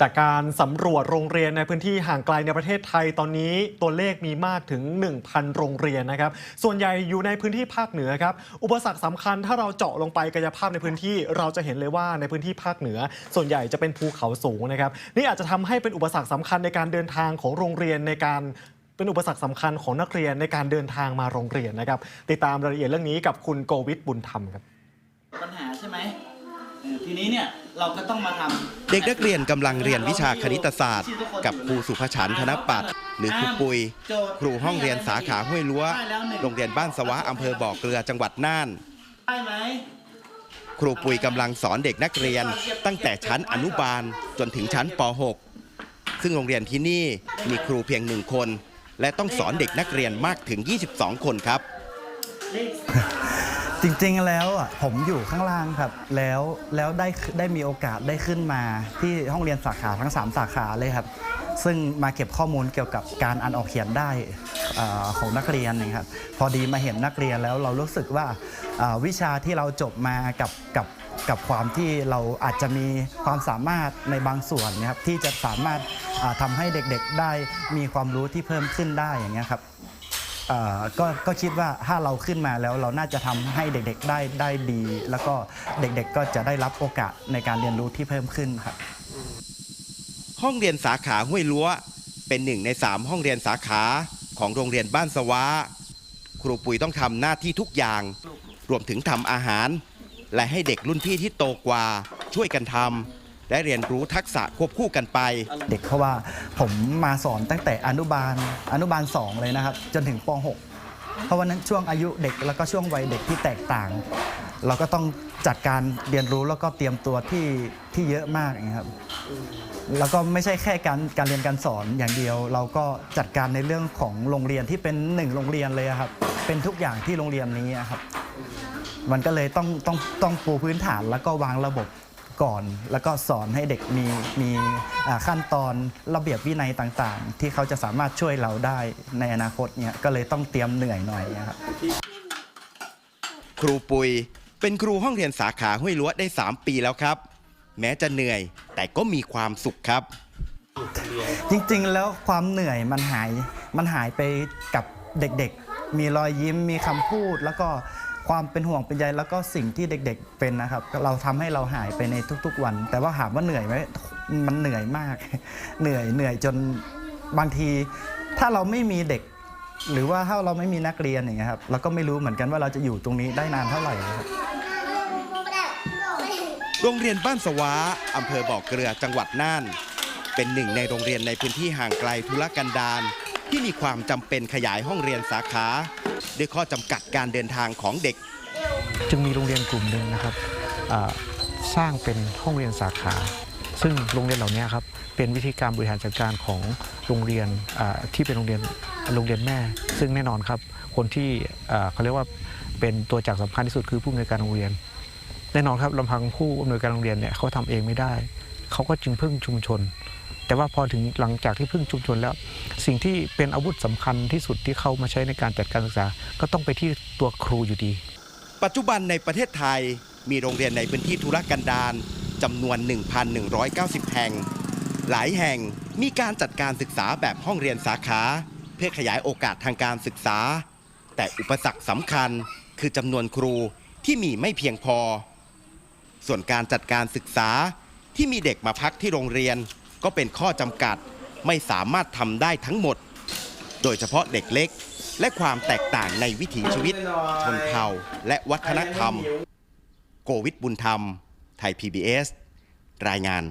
จากการสำรวจโรงเรียนในพื้นที่ห่างไกลในประเทศไทยตอนนี้ตัวเลขมีมากถึง 1,000 โรงเรียนนะครับ ส่วนใหญ่อยู่ในพื้นที่ภาคเหนือครับ อุปสรรคสำคัญถ้าเราเจาะลงไปกายภาพในพื้นที่เราจะเห็นเลยว่าในพื้นที่ภาคเหนือ ส่วนใหญ่จะเป็นภูเขาสูงนะครับ นี่อาจจะทำให้เป็นอุปสรรคสำคัญในการเดินทางของโรงเรียนในการเป็นอุปสรรคสำคัญของนักเรียนในการเดินทางมาโรงเรียนนะครับ ติดตามรายละเอียดเรื่องนี้กับคุณโกวิทบุญธรรมครับปัญหาใช่ไหมทีนี้เนี่ย เราก็ต้องมาทำเด็กนักเรียนกำลังเรียนวิชาคณิตศาสตร์ กับครูสุภชันธนปัตย์หรือครูปุย ครูห้องเรียนสาขาห้วยลั้วโรงเรียนบ้านสวะอำเภอบ่อเกลือจังหวัดน่านได้ไหมครูปุยกำลังสอนเด็กนักเรียนตั้งแต่ชั้นอนุบาลจนถึงชั้นป .6 ซึ่งโรงเรียนที่นี่มีครูเพียงหนึ่งคน และต้องสอนเด็กนักเรียนมากถึง 22 คนครับ จริงๆแล้วอะผมอยู่ข้างล่างครับ แล้วแล้วได้ได้มีโอกาสได้ขึ้นมาที่ห้องเรียนสาขาทั้ง 3 สาขาเลยครับ ซึ่งมาเก็บข้อมูลเกี่ยวกับการอ่านออกเขียนได้ของนักเรียนนะครับพอดีมาเห็นนักเรียนแล้วเรารู้สึกว่าวิชาที่เราจบมากับกับกับความที่เราอาจจะมีความสามารถในบางส่วนนะครับที่จะสามารถอ่าทำให้เด็กๆได้มีความรู้ที่เพิ่มขึ้นได้อย่างเงี้ยครับ เอ่อก็ก็คิดว่าถ้าเราขึ้นมาแล้วเราน่าจะทำให้เด็กๆได้ได้ดี แล้วก็เด็กๆก็จะได้รับโอกาสในการเรียนรู้ที่เพิ่มขึ้นครับ ห้องเรียนสาขาห้วยลั้วเป็นหนึ่งในสามห้องเรียนสาขาของโรงเรียนบ้านสวะครูปุ๋ยต้องทำหน้าที่ทุกอย่าง รวมถึงทำอาหาร และให้เด็กรุ่นพี่ที่โตกว่าช่วยกันทำ และเรียนรู้ทักษะควบคู่กันไป เด็กเพราว่าผมมาสอนตั้งแต่อนุบาลอนุบาล 2 เลยนะครับ จนถึงป .6 เพราะวันนั้นช่วงอายุเด็กแล้วก็ช่วงวัยเด็กที่แตกต่าง เราก็ต้องจัดการเรียนรู้แล้วก็เตรียมตัวที่ที่เยอะมากอย่างนี้ครับแล้วก็ไม่ใช่แค่การการเรียนการสอนอย่างเดียว เราก็จัดการในเรื่องของโรงเรียนที่เป็นหนึ่งโรงเรียนเลยอะครับ เป็นทุกอย่างที่โรงเรียนนี้อะครับ มันก็เลยต้องต้องต้องปูพื้นฐานแล้วก็วางระบบ ก่อน แล้วก็สอนให้เด็กมีมีอ่าขั้นตอนระเบียบวินัยต่างๆ ที่เขาจะสามารถช่วยเราได้ในอนาคตเนี่ยก็เลยต้องเตรียมเหนื่อยหน่อยนะครับครูปุยเป็นครูห้องเรียนสาขาห้วยลั้วได้ 3 ปีแล้วครับ แม้จะเหนื่อยแต่ก็มีความสุขครับ จริงๆแล้วความเหนื่อยมันหายมันหายไปกับเด็กๆ มีรอยยิ้มมีคำพูดแล้วก็ ความเป็นห่วงเป็นใยแล้วก็สิ่งที่เด็กๆเป็นนะครับ เราทำให้เราหายไปในทุก ๆ วัน แต่ว่าถามว่าเหนื่อยไหมมันเหนื่อยมาก เหนื่อยเหนื่อยจนบางที ถ้าเราไม่มีเด็ก หรือว่าถ้าเราไม่มีนักเรียนอย่างเงี้ยครับเราก็ไม่รู้เหมือนกันว่าเราจะอยู่ตรงนี้ได้นานเท่าไหร่ครับโรงเรียนบ้านสวาอำเภอบ่อเกลือจังหวัดน่าน เป็นหนึ่งในโรงเรียนในพื้นที่ห่างไกลธุรกันดารที่มีความจำเป็นขยายห้องเรียนสาขา ด้วยข้อจำกัดการเดินทางของเด็ก จึงมีโรงเรียนกลุ่มหนึ่งนะครับสร้างเป็นห้องเรียนสาขา ซึ่งโรงเรียนเหล่านี้ครับเป็นวิธีการบริหารจัดการของโรงเรียนที่เป็นโรงเรียนโรงเรียนแม่ ซึ่งแน่นอนครับ คนที่เขาเรียกว่าเป็นตัวจักรสำคัญที่สุดคือผู้อำนวยการโรงเรียน แน่นอนครับลำพังผู้อำนวยการโรงเรียนเนี่ยเขาทำเองไม่ได้ เขาก็จึงพึ่งชุมชน แต่ว่าพอถึงหลังจากที่พึ่งชุมชนแล้ว สิ่งที่เป็นอาวุธสำคัญที่สุดที่เขามาใช้ในการจัดการศึกษา ก็ต้องไปที่ตัวครูอยู่ดี ปัจจุบันในประเทศไทยมีโรงเรียนในพื้นที่ธุรกันดารจำนวน 1,190 แห่ง หลายแห่งมีการจัดการศึกษาแบบห้องเรียนสาขา เพื่อขยายโอกาสทางการศึกษา แต่อุปสรรคสำคัญคือจำนวนครูที่มีไม่เพียงพอ ส่วนการจัดการศึกษาที่มีเด็กมาพักที่โรงเรียน ก็เป็นข้อจำกัดไม่สามารถทำได้ทั้งหมด โดยเฉพาะเด็กเล็ก และความแตกต่างในวิถีชีวิต ชนเผ่าและวัฒนธรรม โกวิทบุญธรรม ไทย PBS รายงาน